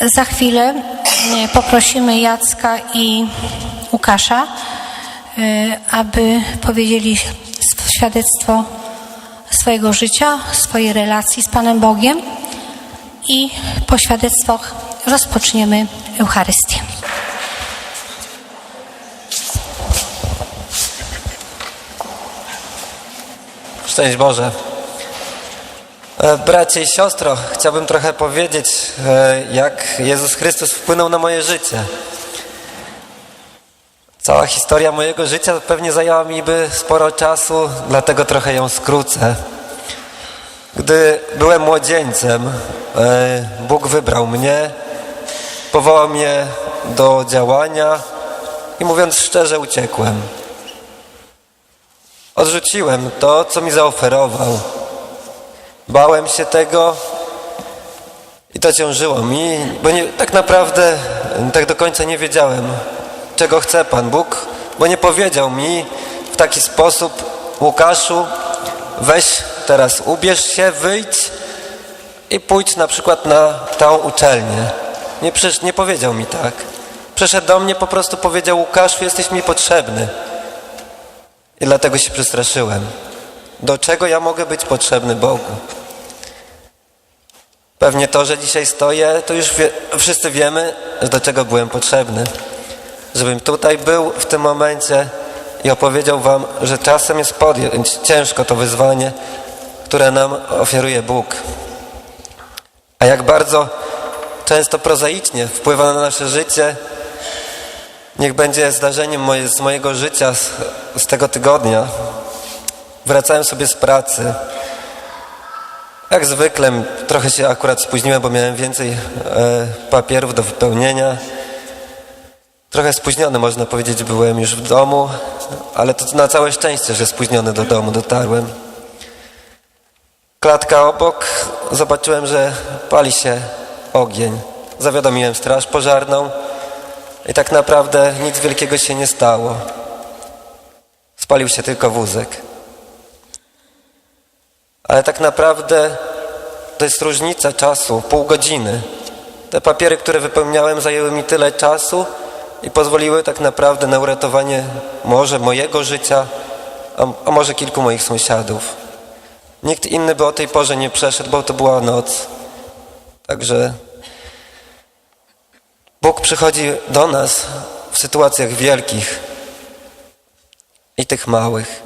Za chwilę e, poprosimy Jacka i Łukasza, e, aby powiedzieli świadectwo swojego życia, swojej relacji z Panem Bogiem i po świadectwach rozpoczniemy Eucharystię. Szczęść Boże. E, Bracie i siostro, chciałbym trochę powiedzieć, e, jak Jezus Chrystus wpłynął na moje życie. Cała historia mojego życia pewnie zajęła mi by sporo czasu, dlatego trochę ją skrócę. Gdy byłem młodzieńcem, e, Bóg wybrał mnie, powołał mnie do działania i mówiąc szczerze, uciekłem. Odrzuciłem to, co mi zaoferował. Bałem się tego i to ciążyło mi, bo nie, tak naprawdę tak do końca nie wiedziałem, czego chce Pan Bóg, bo nie powiedział mi w taki sposób, Łukaszu, weź teraz, ubierz się, wyjdź i pójdź na przykład na tą uczelnię. Nie, przysz, nie powiedział mi tak. Przyszedł do mnie, po prostu powiedział, Łukaszu, jesteś mi potrzebny. I dlatego się przestraszyłem. Do czego ja mogę być potrzebny Bogu? Pewnie to, że dzisiaj stoję, to już wie, wszyscy wiemy, do czego byłem potrzebny. Żebym tutaj był w tym momencie i opowiedział wam, że czasem jest podjąć ciężko to wyzwanie, które nam ofiaruje Bóg. A jak bardzo często prozaicznie wpływa na nasze życie, Niech będzie zdarzeniem moje, z mojego życia, z, z tego tygodnia. Wracałem sobie z pracy. Jak zwykle, trochę się akurat spóźniłem, bo miałem więcej e, papierów do wypełnienia. Trochę spóźniony, można powiedzieć, byłem już w domu, ale to na całe szczęście, że spóźniony do domu dotarłem. Klatka obok, zobaczyłem, że pali się ogień. Zawiadomiłem straż pożarną. I tak naprawdę nic wielkiego się nie stało. Spalił się tylko wózek. Ale tak naprawdę to jest różnica czasu, pół godziny. Te papiery, które wypełniałem, zajęły mi tyle czasu i pozwoliły tak naprawdę na uratowanie może mojego życia, a, a może kilku moich sąsiadów. Nikt inny by o tej porze nie przeszedł, bo to była noc. Także Bóg przychodzi do nas w sytuacjach wielkich i tych małych.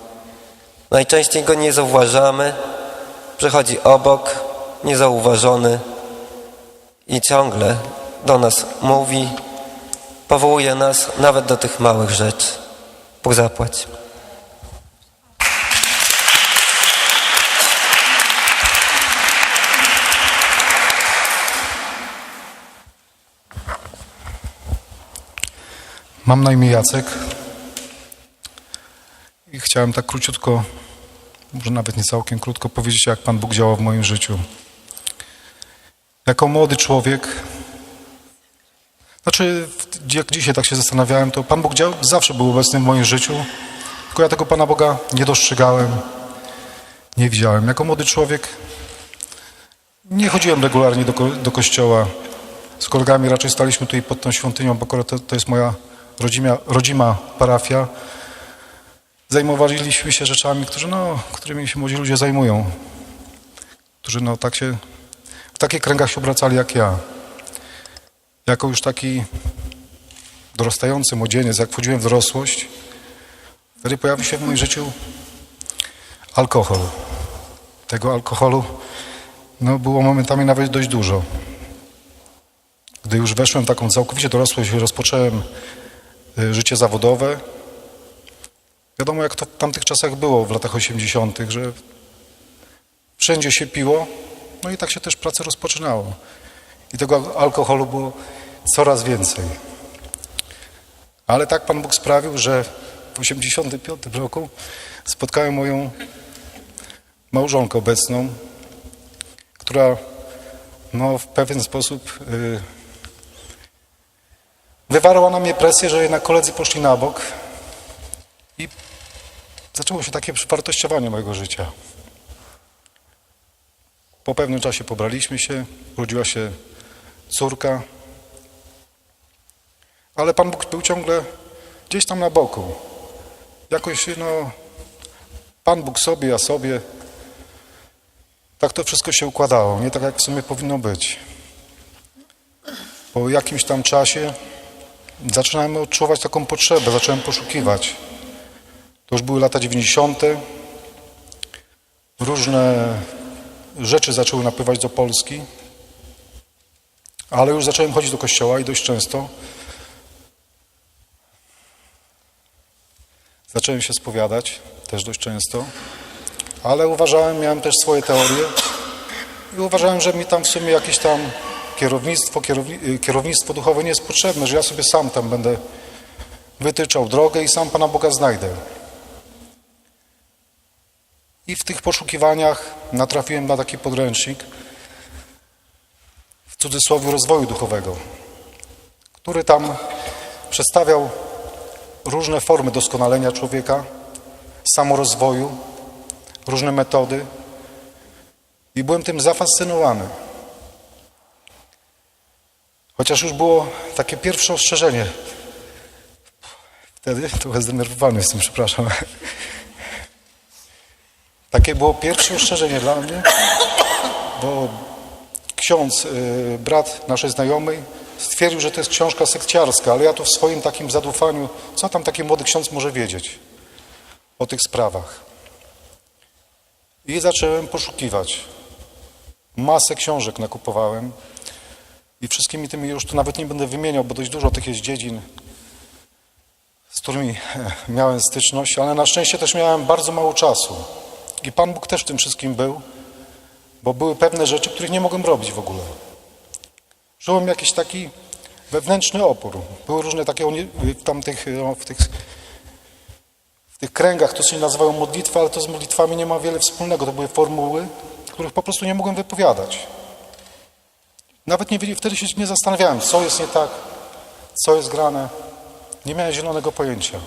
Najczęściej Go nie zauważamy, przychodzi obok, niezauważony i ciągle do nas mówi, powołuje nas nawet do tych małych rzeczy. Bóg zapłać. Mam na imię Jacek i chciałem tak króciutko, może nawet nie całkiem krótko, powiedzieć, jak Pan Bóg działa w moim życiu. Jako młody człowiek, znaczy, jak dzisiaj tak się zastanawiałem, to Pan Bóg dział, zawsze był obecny w moim życiu, tylko ja tego Pana Boga nie dostrzegałem, nie widziałem. Jako młody człowiek nie chodziłem regularnie do, do kościoła. Z kolegami raczej staliśmy tutaj pod tą świątynią, bo to, to jest moja rodzimia, rodzima parafia. Zajmowaliśmy się rzeczami, które, no, którymi się młodzi ludzie zajmują. Którzy no, tak się, w takich kręgach się obracali jak ja. Jako już taki dorastający młodzieniec, jak wchodziłem w dorosłość, wtedy pojawił się w moim życiu alkohol. Tego alkoholu no, było momentami nawet dość dużo. Gdy już weszłem w taką całkowicie dorosłość rozpocząłem y, życie zawodowe, wiadomo jak to w tamtych czasach było w latach 80., że wszędzie się piło, no i tak się też praca rozpoczynało. I tego alkoholu było coraz więcej. Ale tak Pan Bóg sprawił, że w 85 roku spotkałem moją małżonkę obecną, która no, w pewien sposób y, wywarła na mnie presję, że jednak koledzy poszli na bok i zaczęło się takie przewartościowanie mojego życia. Po pewnym czasie pobraliśmy się, urodziła się córka, ale Pan Bóg był ciągle gdzieś tam na boku. Jakoś, no, Pan Bóg sobie, ja sobie. Tak to wszystko się układało, nie tak jak w sumie powinno być. Po jakimś tam czasie zaczynałem odczuwać taką potrzebę, zacząłem poszukiwać. To już były lata 90. Różne rzeczy zaczęły napływać do Polski, ale już zacząłem chodzić do kościoła i dość często. Zacząłem się spowiadać też dość często, ale uważałem, miałem też swoje teorie i uważałem, że mi tam w sumie jakieś tam kierownictwo, kierowni, kierownictwo duchowe nie jest potrzebne, że ja sobie sam tam będę wytyczał drogę i sam Pana Boga znajdę. I w tych poszukiwaniach natrafiłem na taki podręcznik w cudzysłowie rozwoju duchowego, który tam przedstawiał różne formy doskonalenia człowieka, samorozwoju, różne metody i byłem tym zafascynowany. Chociaż już było takie pierwsze ostrzeżenie. Wtedy trochę zdenerwowany jestem, przepraszam. Takie było pierwsze ostrzeżenie dla mnie, bo ksiądz, y, brat naszej znajomej, stwierdził, że to jest książka sekciarska, ale ja tu w swoim takim zadufaniu, co tam taki młody ksiądz może wiedzieć o tych sprawach. I zacząłem poszukiwać. Masę książek nakupowałem i wszystkimi tymi już tu nawet nie będę wymieniał, bo dość dużo tych jest dziedzin, z którymi miałem styczność, ale na szczęście też miałem bardzo mało czasu. I Pan Bóg też w tym wszystkim był, bo były pewne rzeczy, których nie mogłem robić w ogóle. Czułem jakiś taki wewnętrzny opór. Były różne takie w tamtych, no, w tych, w tych kręgach, to się nazywają modlitwy, ale to z modlitwami nie ma wiele wspólnego. To były formuły, których po prostu nie mogłem wypowiadać. Nawet nie, wtedy się nie zastanawiałem, co jest nie tak, co jest grane. Nie miałem zielonego pojęcia.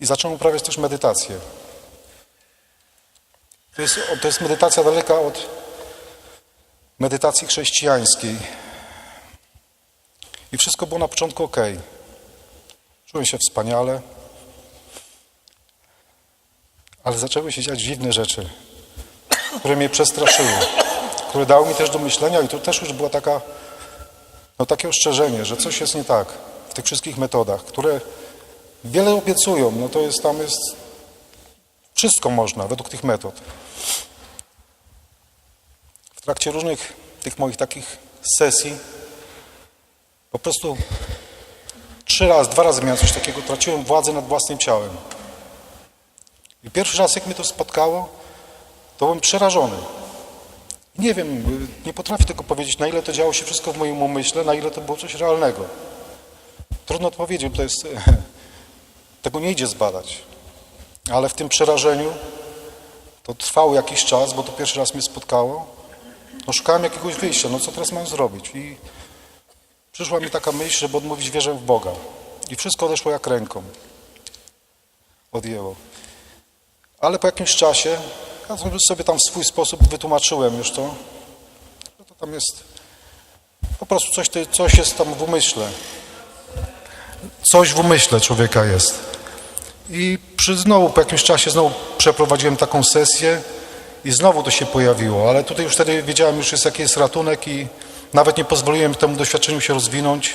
I zacząłem uprawiać też medytację. To jest, to jest medytacja daleka od medytacji chrześcijańskiej. I wszystko było na początku ok. Czułem się wspaniale, ale zaczęły się dziać dziwne rzeczy, które mnie przestraszyły, które dały mi też do myślenia i to też już była taka, no takie ostrzeżenie, że coś jest nie tak w tych wszystkich metodach, które wiele obiecują, no to jest tam jest wszystko można według tych metod. W trakcie różnych tych moich takich sesji po prostu trzy razy, dwa razy miałem coś takiego, traciłem władzę nad własnym ciałem. I pierwszy raz, jak mnie to spotkało, to byłem przerażony. Nie wiem, nie potrafię tego powiedzieć, na ile to działo się wszystko w moim umyśle, na ile to było coś realnego. Trudno to powiedzieć, bo to jest, tego nie idzie zbadać. Ale w tym przerażeniu to trwało jakiś czas, bo to pierwszy raz mnie spotkało. No szukałem jakiegoś wyjścia, no co teraz mam zrobić? I przyszła mi taka myśl, żeby odmówić wierzę w Boga. I wszystko odeszło jak ręką. Odjęło. Ale po jakimś czasie, ja sobie tam w swój sposób wytłumaczyłem już to, że to tam jest, po prostu coś, coś jest tam w umyśle. Coś w umyśle człowieka jest. I przy znowu, po jakimś czasie znowu przeprowadziłem taką sesję i znowu to się pojawiło, ale tutaj już wtedy wiedziałem już jest, jaki jest ratunek i nawet nie pozwoliłem temu doświadczeniu się rozwinąć.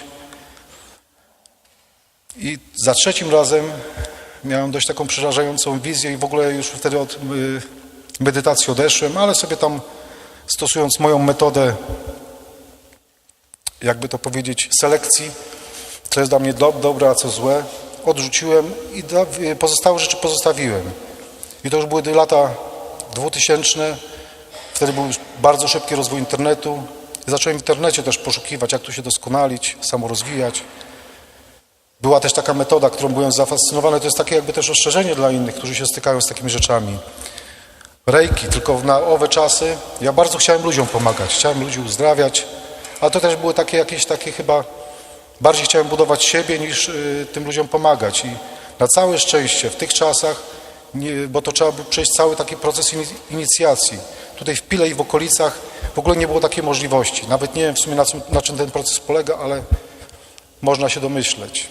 I za trzecim razem miałem dość taką przerażającą wizję i w ogóle już wtedy od y, medytacji odeszłem, ale sobie tam stosując moją metodę, jakby to powiedzieć, selekcji, co jest dla mnie do, dobre, a co złe, odrzuciłem i pozostałe rzeczy pozostawiłem. I to już były lata 2000, wtedy był bardzo szybki rozwój internetu. Zacząłem w internecie też poszukiwać, jak tu się doskonalić, samorozwijać. Była też taka metoda, którą byłem zafascynowany. To jest takie jakby też ostrzeżenie dla innych, którzy się stykają z takimi rzeczami. Rejki, tylko na owe czasy ja bardzo chciałem ludziom pomagać, chciałem ludzi uzdrawiać, ale to też były takie jakieś takie chyba, bardziej chciałem budować siebie niż y, tym ludziom pomagać i na całe szczęście w tych czasach, bo to trzeba było przejść cały taki proces ini- inicjacji. tutaj w Pile i w okolicach w ogóle nie było takiej możliwości. Nawet nie wiem w sumie na czym, na czym ten proces polega, ale można się domyśleć.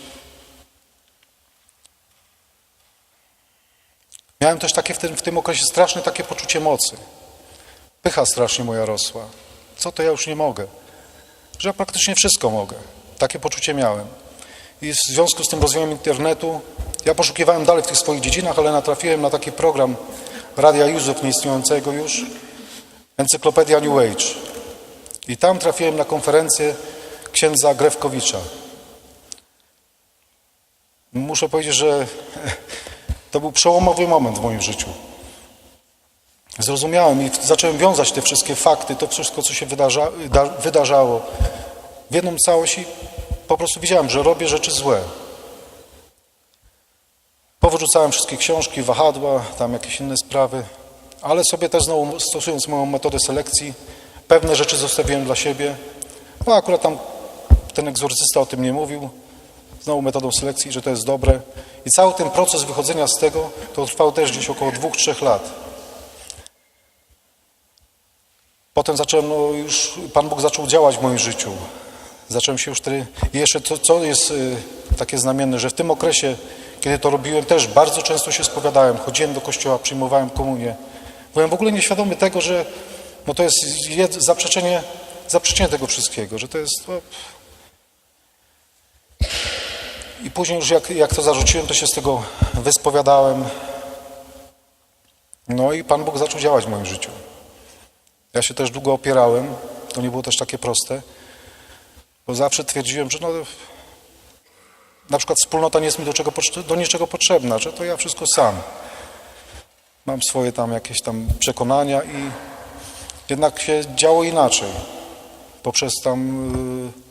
Miałem też takie w tym, w tym okresie straszne takie poczucie mocy. Pycha strasznie moja rosła. Co to ja już nie mogę? Że ja praktycznie wszystko mogę. Takie poczucie miałem. I w związku z tym rozwojem internetu ja poszukiwałem dalej w tych swoich dziedzinach, ale natrafiłem na taki program Radia Józef, nieistniejącego już, Encyklopedia New Age. I tam trafiłem na konferencję księdza Grewkowicza. Muszę powiedzieć, że to był przełomowy moment w moim życiu. Zrozumiałem i zacząłem wiązać te wszystkie fakty, to wszystko, co się wydarza, da, wydarzało w jedną całość i po prostu widziałem, że robię rzeczy złe. Powyrzucałem wszystkie książki, wahadła, tam jakieś inne sprawy, ale sobie też znowu stosując moją metodę selekcji, pewne rzeczy zostawiłem dla siebie. No akurat tam ten egzorcysta o tym nie mówił, znowu metodą selekcji, że to jest dobre. I cały ten proces wychodzenia z tego to trwał też gdzieś około dwóch, trzech lat. Potem zacząłem, no już Pan Bóg zaczął działać w moim życiu. Zacząłem się już wtedy... I jeszcze to, co jest y, takie znamienne, że w tym okresie, kiedy to robiłem, też bardzo często się spowiadałem, chodziłem do kościoła, przyjmowałem komunię. Byłem w ogóle nieświadomy tego, że no to jest zaprzeczenie, zaprzeczenie tego wszystkiego, że to jest... No... I później już jak, jak to zarzuciłem, to się z tego wyspowiadałem. No i Pan Bóg zaczął działać w moim życiu. Ja się też długo opierałem, to nie było też takie proste, bo zawsze twierdziłem, że no, na przykład wspólnota nie jest mi do, czego, do niczego potrzebna, że to ja wszystko sam. Mam swoje tam jakieś tam przekonania i jednak się działo inaczej. Poprzez tam, yy,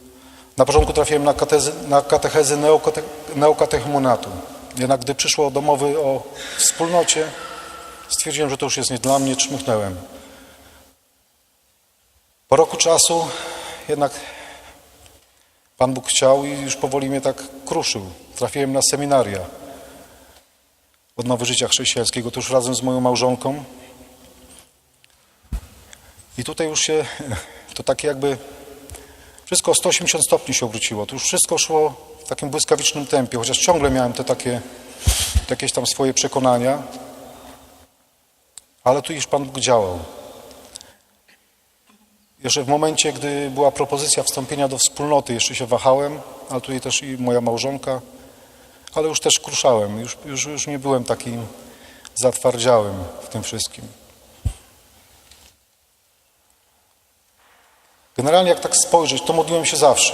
na początku trafiłem na, katezy, na katechezy neokate, neokatechumenatu. Jednak gdy przyszło do mowy o wspólnocie, stwierdziłem, że to już jest nie dla mnie, czmychnąłem. Po roku czasu jednak Pan Bóg chciał i już powoli mnie tak kruszył. Trafiłem na seminaria odnowy życia chrześcijańskiego, to już razem z moją małżonką. I tutaj już się, to takie jakby wszystko o 180 stopni się obróciło. To już wszystko szło w takim błyskawicznym tempie, chociaż ciągle miałem te takie, jakieś tam swoje przekonania, ale tu już Pan Bóg działał. Jeszcze w momencie, gdy była propozycja wstąpienia do wspólnoty, jeszcze się wahałem, ale tutaj też i moja małżonka, ale już też kruszałem, już, już, już nie byłem takim zatwardziałym w tym wszystkim. Generalnie jak tak spojrzeć, to modliłem się zawsze.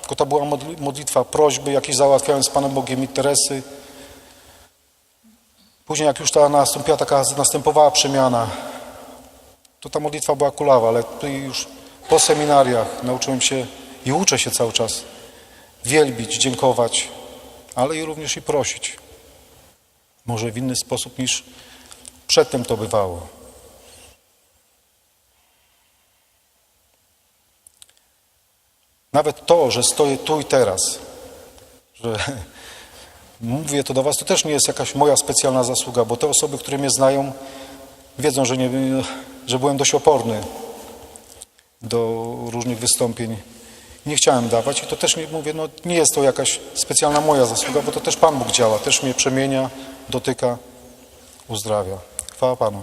Tylko to była modli- modlitwa prośby, jakieś załatwiałem z Panem Bogiem interesy. Później jak już ta nastąpiła taka, następowała przemiana, to ta modlitwa była kulawa, ale już po seminariach nauczyłem się i uczę się cały czas wielbić, dziękować, ale i również i prosić. Może w inny sposób niż przedtem to bywało. Nawet to, że stoję tu i teraz, że mówię to do Was, to też nie jest jakaś moja specjalna zasługa, bo te osoby, które mnie znają, wiedzą, że, nie, że byłem dość oporny do różnych wystąpień. Nie chciałem dawać i to też nie mówię, no nie jest to jakaś specjalna moja zasługa, bo to też Pan Bóg działa, też mnie przemienia, dotyka, uzdrawia. Chwała Panu.